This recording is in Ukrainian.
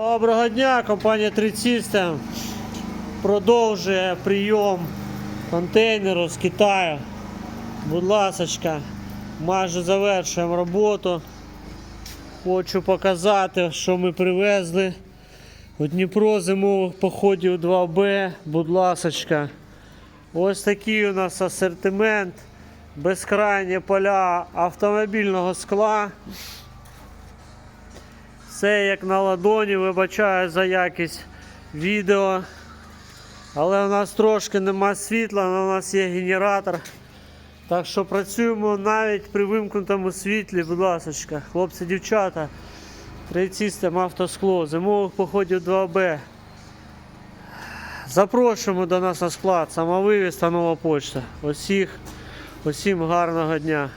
Доброго дня, компанія 3 System продовжує прийом контейнеру з Китаю. Будь ласочка, майже завершуємо роботу. Хочу показати, що ми привезли. У Дніпро зимових походів 2Б, будь ласочка. Ось такий у нас асортимент. Безкрайні поля автомобільного скла. Все як на ладоні, вибачаю за якість відео. Але у нас трошки нема світла, але у нас є генератор. Так що працюємо навіть при вимкнутому світлі, будь ласка, хлопці, дівчата. Трейцістем автоскло, зимових походів 2Б. Запрошуємо до нас на склад, самовивіз та нова почта. Усіх, усім гарного дня.